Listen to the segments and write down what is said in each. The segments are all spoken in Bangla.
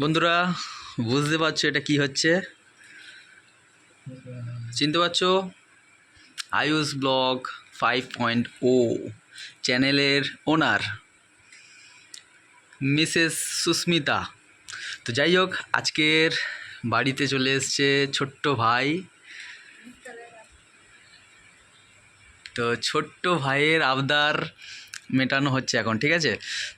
বন্ধুরা, বুঝতে পারছ এটা কি হচ্ছে? চিনতে পারছ? Ayush blog five point o চ্যানেলের ওনার মিসেস সুস্মিতা। তো যাই হোক, আজকের বাড়িতে চলে এসছে ছোট্ট ভাই। তো ছোট্ট ভাইয়ের আবদার মেটানো হচ্ছে এখন, ঠিক আছে?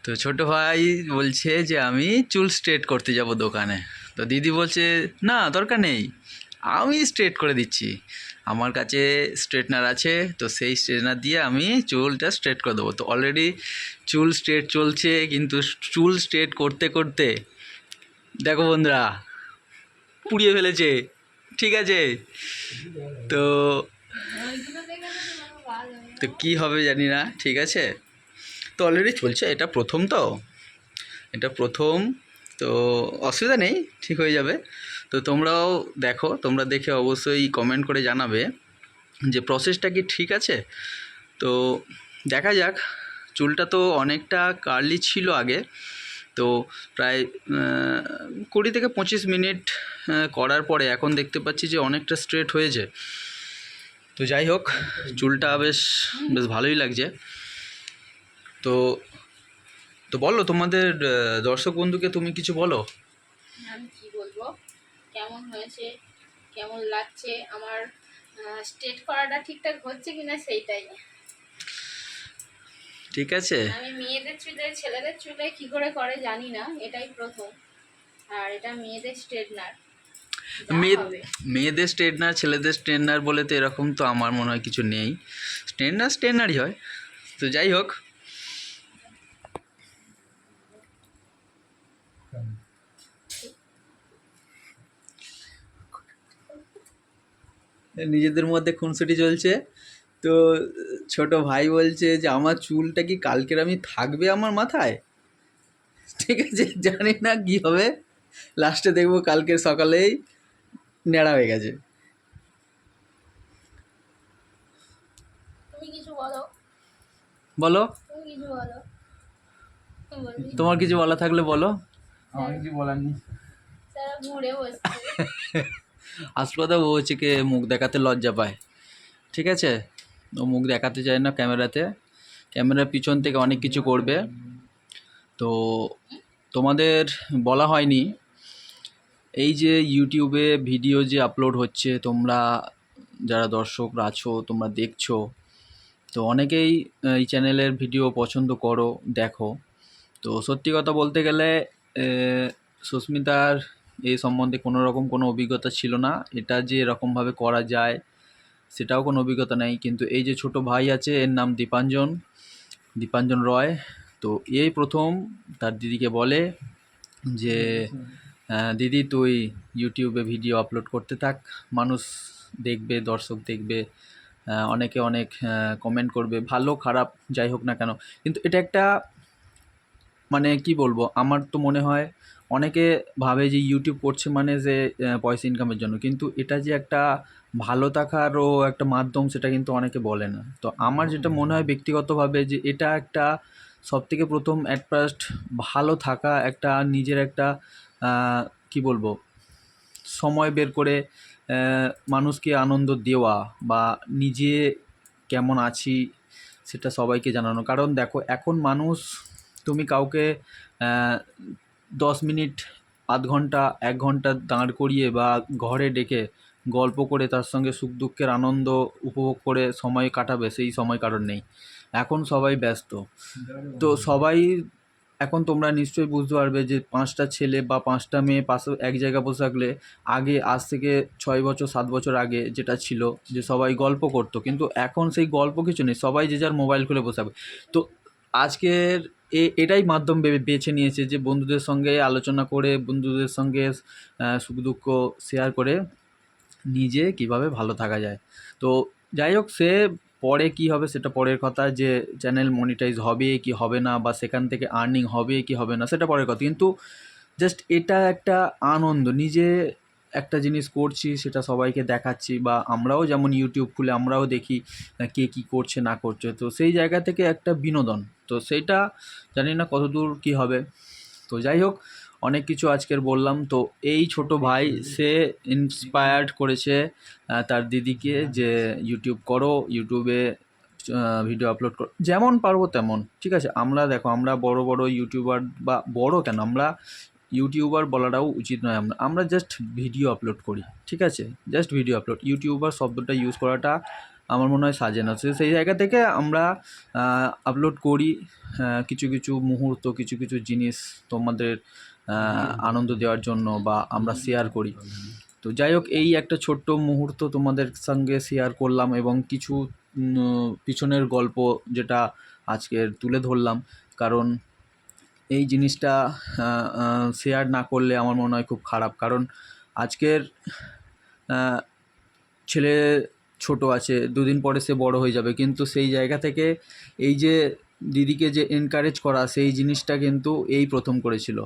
তো ছোট ভাই বলছে যে, আমি চুল স্ট্রেট করতে যাব দোকানে। তো দিদি বলছে, না, দরকার নেই। আমি স্ট্রেট করে দিচ্ছি। আমার কাছে স্ট্রেটনার আছে, তো সেই স্ট্রেটনার দিয়ে আমি চুলটা স্ট্রেট করে দেবো। তো অলরেডি চুল স্ট্রেট চলছে, কিন্তু চুল স্ট্রেট করতে করতে, দেখো বন্ধুরা, পুড়িয়ে ফেলেছে, ঠিক আছে? তো তো কী হবে জানি না, ঠিক আছে? তো অলরেডি চলছে, এটা প্রথম তো। এটা প্রথম, তো অসুবিধা নেই, ঠিক হয়ে যাবে। তো তোমরাও দেখো, তোমরা দেখে অবশ্যই কমেন্ট করে জানাবে যে প্রসেসটা কি ঠিক আছে। তো দেখা যাক, চুলটা তো অনেকটা কার্লি ছিল আগে। তো প্রায় কুড়ি থেকে পঁচিশ মিনিট করার পরে এখন দেখতে পাচ্ছি যে অনেকটা স্ট্রেট হয়েছে। তো যাই হোক, চুলটা বেশ বেশ ভালোই লাগছে। তো তো বলো তোমাদের দর্শক বন্ধুকে তুমি কিছু বলো? আমি কি বলব? কেমন হয়েছে? কেমন লাগছে? আমার স্টেট করাটা ঠিকঠাক হচ্ছে কিনা সেইটাই। ঠিক আছে। আমি মেয়েদের চুলে ছেলেদের চুলে কি করে করে জানি না এটাই প্রথম। আর এটা মেয়েদের স্ট্রেটনার মেয়ে মেয়েদের স্ট্রেটনার ছেলেদের স্ট্রেটনার বলে তো এরকম তো আমার মনে হয় কিছু নেই। স্ট্রেটনার স্ট্রেটনারই হয়। তো যাই হোক নিজেদের মধ্যে খুনসুটি চলছে। তো ছোট ভাই বলছে যে আমার চুলটা কি কালকের আমি থাকবে আমার মাথায়? ঠিক আছে জানি না কী হবে। লাস্টে দেখব কালকের সকালেই নেড়া হয়ে গেছে। বলো? তোমার কিছু বলা থাকলে বলো। আমার কিছু বলার নেই। আসল কথা ও হচ্ছে কি মুখ দেখাতে লজ্জা পায়। ঠিক আছে? ও মুখ দেখাতে চায় না ক্যামেরাতে। ক্যামেরার পিছন থেকে অনেক কিছু করবে। তো তোমাদের বলা হয়নি এই যে ইউটিউবে ভিডিও যে আপলোড হচ্ছে তোমরা যারা দর্শকরা আছো তোমরা দেখছ তো অনেকেই এই চ্যানেলের ভিডিও পছন্দ করো দেখো। তো সত্যি কথা বলতে গেলে সুস্মিতার এই সম্বন্ধে কোনো রকম কোনো অভিজ্ঞতা ছিল না। এটা যে এরকমভাবে করা যায়, সেটাও কোনো অভিজ্ঞতা নেই। কিন্তু এই যে ছোট ভাই আছে, এর নাম দীপাঞ্জন দীপাঞ্জন রয়। তো এই প্রথম তার দিদিকে বলে যে দিদি, তুই ইউটিউবে ভিডিও আপলোড করতে থাক। মানুষ দেখবে, দর্শক দেখবে অনেকে অনেক কমেন্ট করবে। ভালো, খারাপ, যাই হোক না কেন। কিন্তু এটা একটা মানে কি বলব, আমার তো মনে হয় অনেকে ভাবে যে ইউটিউব করছে মানে যে পয়সা ইনকামের জন্য। কিন্তু এটা যে একটা ভালো থাকারও একটা মাধ্যম সেটা কিন্তু অনেকে বলে না। তো আমার যেটা মনে হয় ব্যক্তিগতভাবে যে এটা একটা সবথেকে প্রথম অ্যাট ফার্স্ট ভালো থাকা একটা নিজের একটা কি বলব, সময় বের করে মানুষকে আনন্দ দেওয়া বা নিজে কেমন আছি সেটা সবাইকে জানানো। কারণ দেখো, এখন মানুষ তুমি কাউকে দশ মিনিট, আধ ঘণ্টা, এক ঘণ্টা দাঁড় করিয়ে বা ঘরে ডেকে গল্প করে তার সঙ্গে সুখ দুঃখের আনন্দ উপভোগ করে সময় কাটাবে, সেই সময় কারণ নেই। এখন সবাই ব্যস্ত। তো সবাই, এখন তোমরা নিশ্চয়ই বুঝতে পারবে যে পাঁচটা ছেলে বা পাঁচটা মেয়ে পাশে এক জায়গায় বসে থাকলে আগে, আজ থেকে ছয় বছর, সাত বছর আগে যেটা ছিল যে সবাই গল্প করতো। কিন্তু এখন সেই গল্প কিছু নেই। সবাই যে যার মোবাইল খুলে বসে থাকবে। তো আজকের এ, এটাই মাধ্যম বেছে নিয়েছে যে বন্ধুদের সঙ্গে আলোচনা করে, বন্ধুদের সঙ্গে সুখ দুঃখ শেয়ার করে নিজে কীভাবে ভালো থাকা যায়। তো যাই হোক, সে পরে কি হবে সেটা পরের কথা যে চ্যানেল মনিটাইজ হবে কি হবে না বা সেখান থেকে আর্নিং হবে কি হবে না সেটা পরের কথা। কিন্তু জাস্ট এটা একটা আনন্দ, নিজে একটা জিনিস করছি সেটা সবাইকে দেখাচ্ছি বা আমরাও যেমন ইউটিউব খুলে আমরাও দেখি কে কী করছে না করছে। তো সেই জায়গা থেকে একটা বিনোদন। তো সেইটা জানি না কতদূর কী হবে। তো যাই হোক, অনেক কিছু আজকের বললাম। তো এই ছোট ভাই, সে ইন্সপায়ার্ড করেছে তার দিদিকে যে ইউটিউব করো ইউটিউবে ভিডিও আপলোড করো, যেমন পারব তেমন, ঠিক আছে? আমরা দেখো, আমরা বড় বড় ইউটিউবার বা বড় কেন, আমরা ইউটিউবার বলাটাও উচিত নয় আমরা আমরা জাস্ট ভিডিও আপলোড করি, ঠিক আছে? জাস্ট ভিডিও আপলোড ইউটিউবার শব্দটা ইউজ করাটা আমার মনে হয় সাজে না তো সেই জায়গা থেকে আমরা আপলোড করি কিছু কিছু মুহূর্ত, কিছু কিছু জিনিস তোমাদের আনন্দ দেওয়ার জন্য বা আমরা শেয়ার করি। তো যাই হোক, এই একটা ছোট্ট মুহূর্ত তোমাদের সঙ্গে শেয়ার করলাম এবং কিছু পিছনের গল্প যেটা আজকের তুলে ধরলাম। কারণ এই জিনিসটা শেয়ার না করলে আমার মনে হয় খুব খারাপ। কারণ আজকের ছেলে ছোট আছে, দুদিন পরে সে বড় হয়ে যাবে। কিন্তু সেই জায়গা থেকে এই যে দিদিকে যে এনকারেজ করা, সেই জিনিসটা কিন্তু এই প্রথম করেছিল।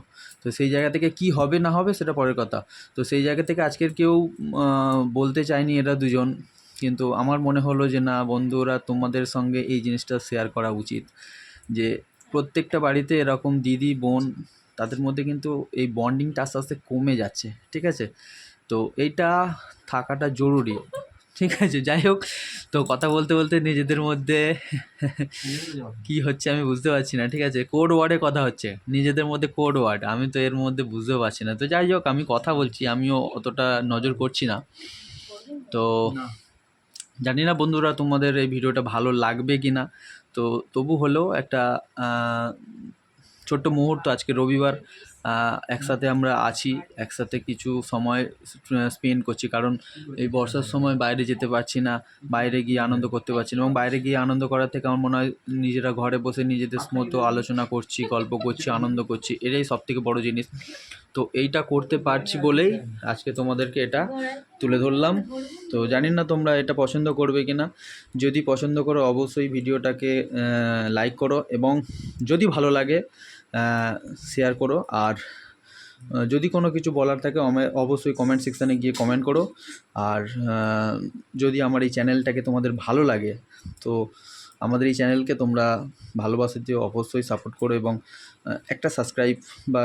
তো সেই জায়গা থেকে কি হবে না হবে সেটা পরের কথা। তো সেই জায়গা থেকে আজকের কেউ বলতে চায়নি এরা দুজন। কিন্তু আমার মনে হলো যে না, বন্ধুরা, তোমাদের সঙ্গে এই জিনিসটা শেয়ার করা উচিত। যে প্রত্যেকটা বাড়িতে এরকম দিদি, বোন, তাদের মধ্যে কিন্তু এই বন্ডিংটা আস্তে আস্তে কমে যাচ্ছে, ঠিক আছে? তো এইটা থাকাটা জরুরি। ঠিক আছে যাই হোক। তো কথা বলতে বলতে নিজেদের মধ্যে কি হচ্ছে আমি বুঝতে পারছি না ঠিক আছে? কোড ওয়ার্ডে কথা হচ্ছে। নিজেদের মধ্যে কোড ওয়ার্ড আমি তো এর মধ্যে বুঝতেও পারছি না। তো যাই হোক আমি কথা বলছি আমিও অতটা নজর করছি না। তো। জানি না বন্ধুরা তোমাদের এই ভিডিওটা ভালো লাগবে কি না তো তবু হলেও একটা ছোট্ট মুহূর্ত আজকে রবিবার। একসাথে আমরা আছি, একসাথে কিছু সময় স্পেন্ড করছি। কারণ এই বর্ষার সময় বাইরে যেতে পারছি না, বাইরে গিয়ে আনন্দ করতে পারছি না। এবং বাইরে গিয়ে আনন্দ করার থেকে আমার মনে হয় নিজেরা ঘরে বসে নিজেদের মতো আলোচনা করছি, গল্প করছি, আনন্দ করছি এটাই সব থেকে বড়ো জিনিস। তো এইটা করতে পারছি বলেই আজকে তোমাদেরকে এটা তুলে ধরলাম। তো জানি না তোমরা এটা পছন্দ করবে কি না যদি পছন্দ করো অবশ্যই ভিডিওটাকে লাইক করো এবং যদি ভালো লাগে শেয়ার করো। আর যদি কোনো কিছু বলার থাকে অবশ্যই কমেন্ট সেকশানে গিয়ে কমেন্ট করো। আর যদি আমার এই চ্যানেলটাকে তোমাদের ভালো লাগে, তো আমাদের এই চ্যানেলকে তোমরা ভালোবাসা দিয়ে অবশ্যই সাপোর্ট করো এবং একটা সাবস্ক্রাইব বা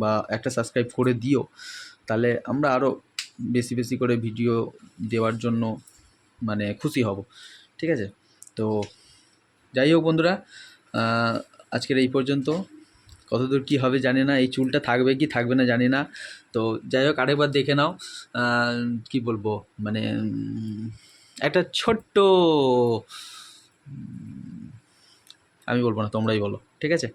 বা একটা সাবস্ক্রাইব করে দিও। তাহলে আমরা আরও বেশি বেশি করে ভিডিও দেওয়ার জন্য মানে খুশি হব। ঠিক আছে? তো যাই হোক বন্ধুরা আজকের এই পর্যন্ত। কতদূর কি হবে জানি না, এই চুলটা থাকবে কি থাকবে না জানি না। তো যাই হোক, আরেকবার দেখে নাও কি বলব মানে একটা ছোট্ট আমি বলব না, তোমরাই বলো, ঠিক আছে?